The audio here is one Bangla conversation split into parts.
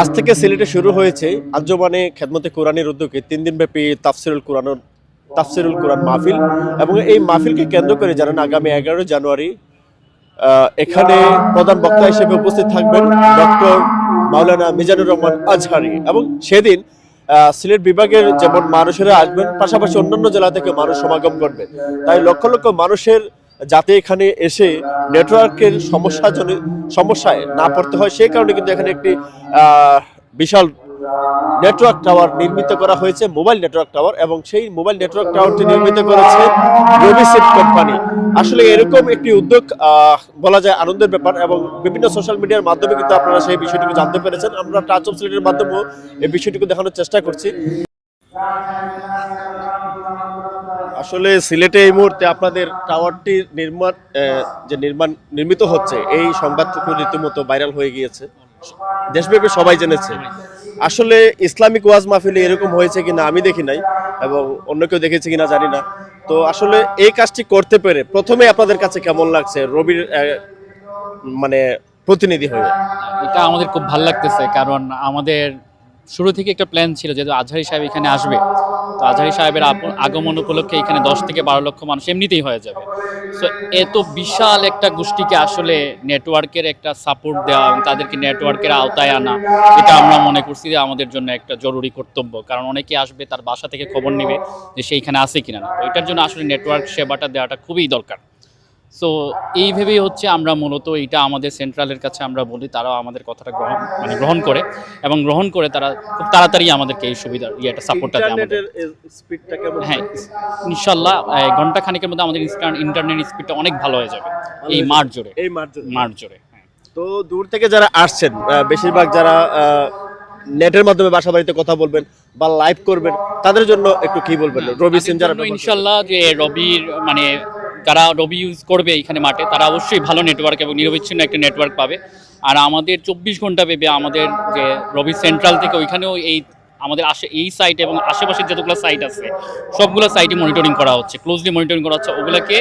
আজ থেকে সিলেটে শুরু হয়েছে আঞ্জমানে খেদমতে কোরআনের উদ্যোগে তিন দিন ব্যাপী তাফসিরুল কোরআন তাফসিরুল কোরআন মাহফিল। এবং এই মাহফিলকে কেন্দ্র করে জানেন আগামী এগারো জানুয়ারি এখানে প্রধান বক্তা হিসেবে উপস্থিত থাকবেন ডক্টর মাওলানা মিজানুর রহমান আজহারি। এবং সেদিন সিলেট বিভাগের যেমন মানুষেরা আসবেন, পাশাপাশি অন্যান্য জেলা থেকে মানুষ সমাগম করবে। তাই লক্ষ লক্ষ মানুষের যাতে এখানে এসে নেটওয়ার্কের সমস্যা সমস্যায় না পড়তে হয়, সেই কারণে কিন্তু এখানে একটি বিশাল নেটওয়ার্ক টাওয়ার নির্মিত করা হয়েছে, মোবাইল নেটওয়ার্ক টাওয়ার, এবং সেই মোবাইল নেটওয়ার্ক টাওয়ারটি নির্মিত করেছে রবিসেট কোম্পানি আসলে এরকম একটি উদ্যোগ বলা যায় আনন্দের ব্যাপার, এবং বিভিন্ন সোশ্যাল মিডিয়ার মাধ্যমে কিন্তু আপনারা সেই বিষয়টিকে জানতে পেরেছেন। আমরা টাচ অফ সিলেটের মাধ্যমেও এই বিষয়টিকে দেখানোর চেষ্টা করছি। আসলে সিলেটে এই মুহূর্তে আপনাদের টাওয়ারটি নির্মাণ যে নির্মাণ নির্মিত হচ্ছে, এই সংবাদটুকু রীতিমতো ভাইরাল হয়ে গিয়েছে। দেশব্যাপী সবাই জেনেছে। আসলে ইসলামিক ওয়াজ মাহফিলে এরকম হয়েছে কিনা আমি দেখি নাই, এবং অন্য কেউ দেখেছে কিনা জানি না। তো আসলে এই কাজটি করতে পেরে প্রথমে আপনাদের কাছে কেমন লাগছে রবির মানে প্রতিনিধি হয়ে? এটা আমাদের খুব ভালো লাগতেছে, কারণ আমাদের শুরু থেকে একটা প্ল্যান ছিল যেহেতু আজহারি সাহেব এখানে আসবে, তো আজহারি সাহেবের আগমন উপলক্ষে এখানে দশ থেকে বারো লক্ষ মানুষ এমনিতেই হয়ে যাবে। সো এত বিশাল একটা গোষ্ঠীকে আসলে নেটওয়ার্কের একটা সাপোর্ট দেওয়া এবং তাদেরকে নেটওয়ার্কের আওতায় আনা, এটা আমরা মনে করছি যে আমাদের জন্য একটা জরুরি কর্তব্য। কারণ অনেকে আসবে, তার বাসা থেকে খবর নেবে যে সেইখানে আছে কিনা না। এটার জন্য আসলে নেটওয়ার্ক সেবাটা দেওয়াটা খুবই দরকার। সো এই ভেবেই হচ্ছে আমরা মূলত এটা আমাদের সেন্ট্রালের কাছে আমরা বলি তারাও আমাদের কথাটা গ্রহণ মানে গ্রহণ করে এবং গ্রহণ করে তারা খুব তাড়াতাড়ি আমাদেরকে এই সুবিধা ইয়েটা সাপোর্টটা দেয় আমাদের। হ্যাঁ ইনশাল্লাহ ঘণ্টা খানিকের মধ্যে আমাদের ইন্টারনেট স্পিডটা অনেক ভালো হয়ে যাবে। এই মাঠ জোরে। এই মার্চ মাঠ জুড়ে হ্যাঁ। তো দূর থেকে যারা আসছেন বেশিরভাগ যারা নেটের মাধ্যমে বাসা বাড়িতে কথা বলবেন বা লাইভ করবেন তাদের জন্য একটু কি বলবেন? রবি সিম যারা ইনশাল্লাহ যে রবির মানে যারা রবি ইউজ করবে এখানে মাঠে, তারা অবশ্যই ভালো নেটওয়ার্ক এবং নিরবিচ্ছিন্ন একটা নেটওয়ার্ক পাবে। আর আমাদের চব্বিশ ঘণ্টা ভেবে আমাদের যে রবি সেন্ট্রাল থেকে ওইখানেও এই আমাদের আশে এই সাইট এবং আশেপাশের যতগুলো সাইট আছে, সবগুলো সাইটে মনিটরিং করা হচ্ছে ক্লোজলি মনিটরিং করা হচ্ছে। ওগুলোকে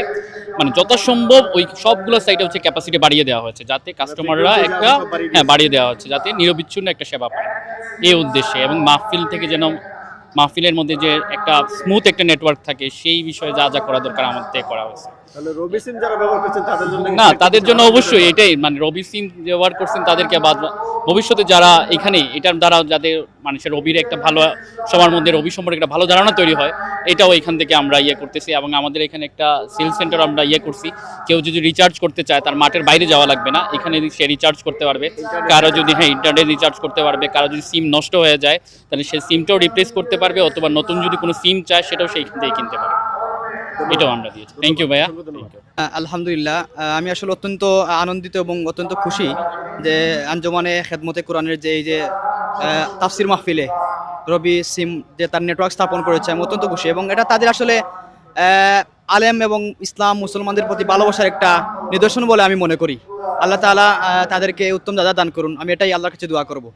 মানে যথাসম্ভব ওই সবগুলো সাইটে হচ্ছে ক্যাপাসিটি বাড়িয়ে দেওয়া হচ্ছে যাতে কাস্টমাররা একটা হ্যাঁ বাড়িয়ে দেওয়া হচ্ছে, যাতে নিরবিচ্ছিন্ন একটা সেবা পায়। এই উদ্দেশ্যে এবং মাহফিল থেকে যেন মাহফিলের মধ্যে যে একটা স্মুথ একটা নেটওয়ার্ক থাকে সেই বিষয়ে যা যা করা দরকার আমাদের করা হয়েছে। তাহলে রবি সিম যারা ব্যবহার করছেন তাদের জন্য না তাদের জন্য অবশ্যই এটাই মানে রবি সিম ব্যবহার করছেন তাদেরকে বাদ ভবিষ্যতে যারা এখানে, এটার দ্বারা যাতে মানুষের রবির একটা ভালো, সবার মধ্যে রবি সম্পর্কে একটা ভালো ধারণা তৈরি হয়, এটাও এখান থেকে আমরা ইয়ে করতেছি এবং আমাদের এখানে একটা সেল সেন্টার আমরা ইয়ে করছি। কেউ যদি রিচার্জ করতে চায়, তার মাঠের বাইরে যাওয়া লাগবে না, এখানে সে রিচার্জ করতে পারবে। কারও যদি হ্যাঁ ইন্টারনেট রিচার্জ করতে পারবে, কারও যদি সিম নষ্ট হয়ে যায়, তাহলে সে সিমটাও রিপ্লেস করতে পারবে, অথবা নতুন যদি কোনো সিম চায়, সেটাও সেইখান থেকে কিনতে পারবে। এটাও আমরা দিয়েছি। থ্যাংক ইউ ভাইয়া। Thank you. আহ, আলহামদুলিল্লাহ। আমি আসলে অত্যন্ত আনন্দিত এবং অত্যন্ত খুশি যে আঞ্জমানে খেদমতে কোরআনের যে এই যে তাফসির মাহফিলে রবি সিম যে তার নেটওয়ার্ক স্থাপন করেছে আমি অত্যন্ত খুশি এবং এটা তাদের আসলে আলেম এবং ইসলাম মুসলমানদের প্রতি ভালোবাসার একটা নিদর্শন বলে আমি মনে করি। আল্লাহ তাআলা আহ, তাদেরকে উত্তম দাদা দান করুন। আমি এটাই আল্লাহর কাছে দোয়া করব।